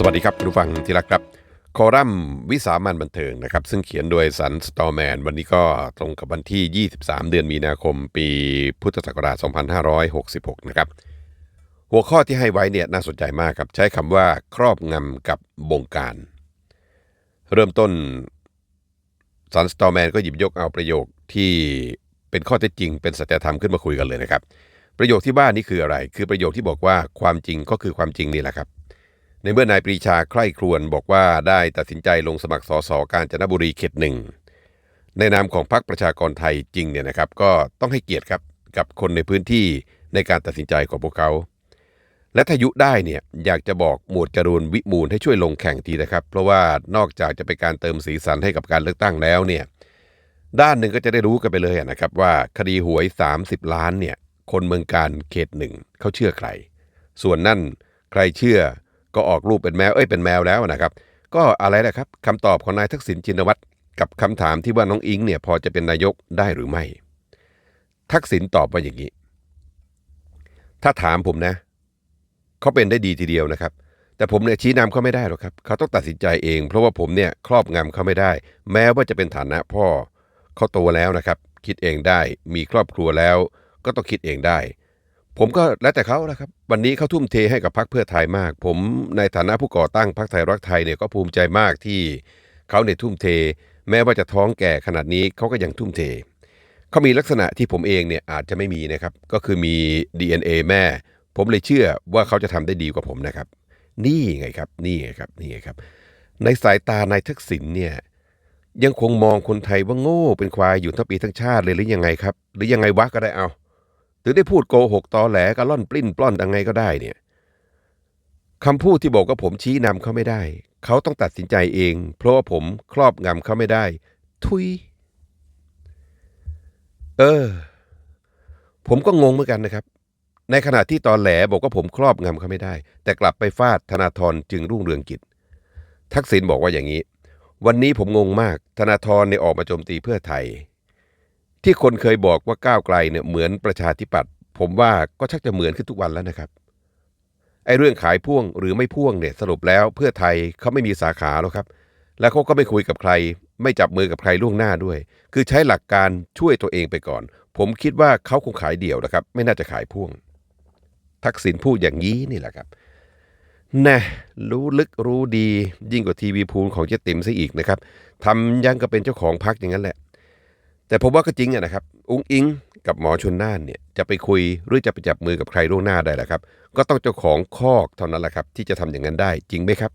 สวัสดีครับคุณผู้ฟังที่รักครับ คอรัมน์วิสามันบันเทิงนะครับ ซึ่งเขียนโดยสันสตอแมน วันนี้ก็ตรงกับวันที่ 23 เดือนมีนาคม ปีพุทธศักราช 2566 นะครับ หัวข้อที่ให้ไว้เนี่ยน่าสนใจมากครับ ใช้คำว่าครอบงำกับบงการ เริ่มต้นสันสตอแมนก็หยิบยกเอาประโยคที่เป็นข้อเท็จจริง เป็นสัจธรรมขึ้นมาคุยกันเลยนะครับ ประโยคที่ว่านี้คืออะไร คือประโยคที่บอกว่าความจริงก็คือความจริงนี่แหละครับ ในเมื่อนายปรีชาใคร่ครวญบอกว่าได้ตัดสินใจลงสมัครสสกาญจนบุรีเขตหนึ่งในนามของพรรคประชากรไทยจริงเนี่ยนะครับก็ต้องให้เกียรติครับกับคนในพื้นที่ในการตัดสินใจของพวกเขา และถ้ายุได้เนี่ยอยากจะบอกหมวดจรูนวิมูลให้ช่วยลงแข่งทีนะครับ เพราะว่านอกจากจะเป็นการเติมสีสันให้กับการเลือกตั้งแล้วเนี่ยด้านหนึ่งก็จะได้รู้กันไปเลยนะครับว่าคดีหวย 30 ล้านเนี่ยคนเมืองการเขตหนึ่งเขาเชื่อใคร ส่วนนั่นใครเชื่อ ก็ออกรูปเป็นแมวเอ้ยเป็นแมวแล้วนะครับ ก็อะไรนะครับคำตอบของนายทักษิณชินวัตรกับคำถามที่ว่าน้องอิงเนี่ยพอจะเป็นนายกได้หรือไม่ ทักษิณตอบว่าอย่างนี้ ถ้าถามผมนะเขาเป็นได้ดีทีเดียวนะครับ แต่ผมเนี่ยชี้นำเขาไม่ได้หรอกครับเขาต้องตัดสินใจเอง เพราะว่าผมเนี่ยครอบงำเขาไม่ได้ แม้ว่าจะเป็นฐานะพ่อเขาโตแล้วนะครับ คิดเองได้ มีครอบครัวแล้ว ก็ต้องคิดเองได้ ผมก็แล้วแต่เขานะครับ วันนี้เขาทุ่มเทให้กับพรรคเพื่อไทยมาก ผมในฐานะผู้ก่อตั้งพรรคไทยรักไทยเนี่ยก็ภูมิใจมากที่เขาเนี่ยทุ่มเท แม้ว่าจะท้องแก่ขนาดนี้เขาก็ยังทุ่มเทเขามีลักษณะที่ผมเองเนี่ยอาจจะไม่มีนะครับ ก็คือมี DNA แม่ ผมเลยเชื่อว่าเขาจะทำได้ดีกว่าผมนะครับ นี่ไงครับนี่ไงครับนี่ไงครับ ในสายตานายทักษิณเนี่ยยังคงมองคนไทยว่าโง่เป็นควายอยู่ทั้งปีทั้งชาติเลยหรือยังไงครับ หรือยังไงวะก็ได้เอา ถึงได้พูดโกหกตอแหลกระล่อนปลิ้นปล้อนยังไงก็ได้เนี่ยคำพูดที่บอกว่าผมชี้นำเขาไม่ได้ เขาต้องตัดสินใจเอง เพราะว่าผมครอบงำเขาไม่ได้ ทุย เออ ผมก็งงเหมือนกันนะครับ ในขณะที่ตอนแหลบอกว่าผมครอบงำเขาไม่ได้ แต่กลับไปฟาดธนาธรจึงรุ่งเรืองกิจ ทักษิณบอกว่าอย่างนี้ วันนี้ผมงงมาก ธนาธรเนี่ยออกมาโจมตีเพื่อไทย ที่คนเคยบอกว่าก้าวไกลเนี่ยเหมือนประชาธิปัตย์ผมว่าก็ชักจะเหมือนขึ้นทุกวันแล้วนะครับไอ้เรื่องขายพ่วงหรือไม่พ่วงเนี่ยสรุปแล้วเพื่อไทยเขาไม่มีสาขาแล้วครับ แล้วเขาก็ไม่คุยกับใคร ไม่จับมือกับใครล่วงหน้าด้วย คือใช้หลักการช่วยตัวเองไปก่อน ผมคิดว่าเขาคงขายเดี่ยวนะครับ ไม่น่าจะขายพ่วง ทักษิณพูดอย่างนี้นี่แหละครับแน่รู้ลึกรู้ดียิ่งกว่าทีวีพูลของเจ๊ติ๋มซะอีกนะครับทำยังก็เป็นเจ้าของพักอย่างนั้นแหละ แต่ผมว่าก็จริงอะนะครับ อุ้งอิงกับหมอชนน่านเนี่ยจะไปคุยหรือจะไปจับมือกับใครล่วงหน้าได้หละครับ ก็ต้องเจ้าของคอกเท่านั้นแหละครับ ที่จะทำอย่างนั้นได้จริงไหมครับ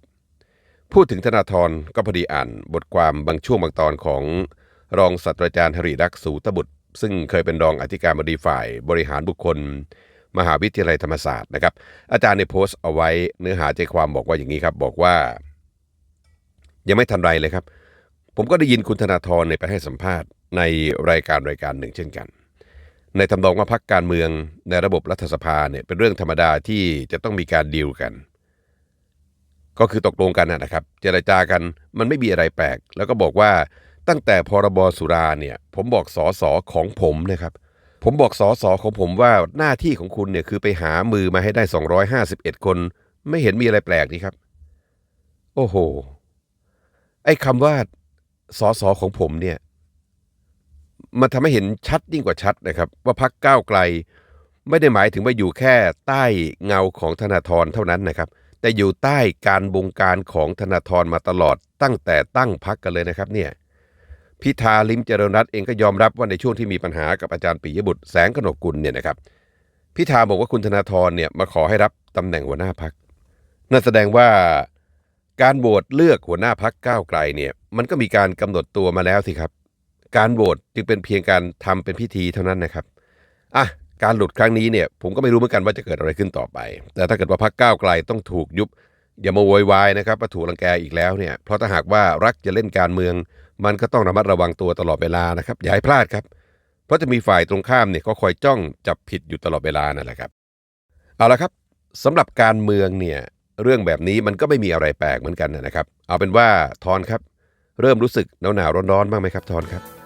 พูดถึงธนาธรก็พอดีอ่านบทความบางช่วงบางตอนของรองศาสตราจารย์หริรักษ์สูตบุตร ซึ่งเคยเป็นรองอธิการบดีฝ่ายบริหารบุคคล มหาวิทยาลัยธรรมศาสตร์นะครับ อาจารย์ในโพสต์เอาไว้เนื้อหาใจความบอกว่าอย่างนี้ครับบอกว่า ยังไม่ทันไรเลยครับ ผมก็ได้ยินคุณธนาธรเนี่ยไปให้สัมภาษณ์ ในรายการรายการหนึ่งเช่นกัน ในทำนองว่าพักการเมืองในระบบรัฐสภาเนี่ยเป็นเรื่องธรรมดาที่จะต้องมีการดีลกัน ก็คือตกลงกันนะครับ เจรจากันมันไม่มีอะไรแปลก แล้วก็บอกว่าตั้งแต่พรบสุราเนี่ยผมบอกสอสอของผมนะครับผมบอกสอสอของผมว่าหน้าที่ของคุณเนี่ยคือไปหามือมาให้ได้ 251 คน ไม่เห็นมีอะไรแปลกนี่ครับ โอ้โห ไอ้คำว่าสอสอของผมเนี่ย มันทำให้เห็นชัดยิ่งกว่าชัดนะครับ ว่าพักก้าวไกล ไม่ได้หมายถึงว่าอยู่แค่ใต้เงาของธนาธรเท่านั้นนะครับ แต่อยู่ใต้การบงการของธนาธรมาตลอดตั้งแต่ตั้งพักกันเลยนะครับเนี่ยพิธาลิมเจริญรัตน์เองก็ยอมรับว่าในช่วงที่มีปัญหากับอาจารย์ปิยบุตรแสงกนกุลเนี่ยนะครับพิธาบอกว่าคุณธนาธรเนี่ยมาขอให้รับตำแหน่งหัวหน้าพักนั่นแสดงว่าการโหวตเลือกหัวหน้าพักก้าวไกลเนี่ยมันก็มีการกำหนดตัวมาแล้วสิครับ การโหวตจึงเป็นเพียงการทำเป็นพิธีเท่านั้นนะครับอะการหลุดครั้งนี้เนี่ยผมก็ไม่รู้เหมือนกันว่าจะเกิดอะไรขึ้นต่อไป แต่ถ้าเกิดว่าพักก้าวไกลต้องถูกยุบ อย่ามาโวยวายนะครับว่าถูกรังแกอีกแล้วเนี่ยเพราะถ้าหากว่ารักจะเล่นการเมือง มันก็ต้องระมัดระวังตัวตลอดเวลานะครับอย่าให้พลาดครับเพราะจะมีฝ่ายตรงข้ามเนี่ยเขาคอยจ้องจับผิดอยู่ตลอดเวลานั่นแหละครับ เอาละครับสำหรับการเมืองเนี่ยเรื่องแบบนี้มันก็ไม่มีอะไรแปลกเหมือนกันนะครับ เอาเป็นว่าทอนครับ เริ่มรู้สึกหนาวหนาวร้อนๆบ้างไหมครับทอนครับ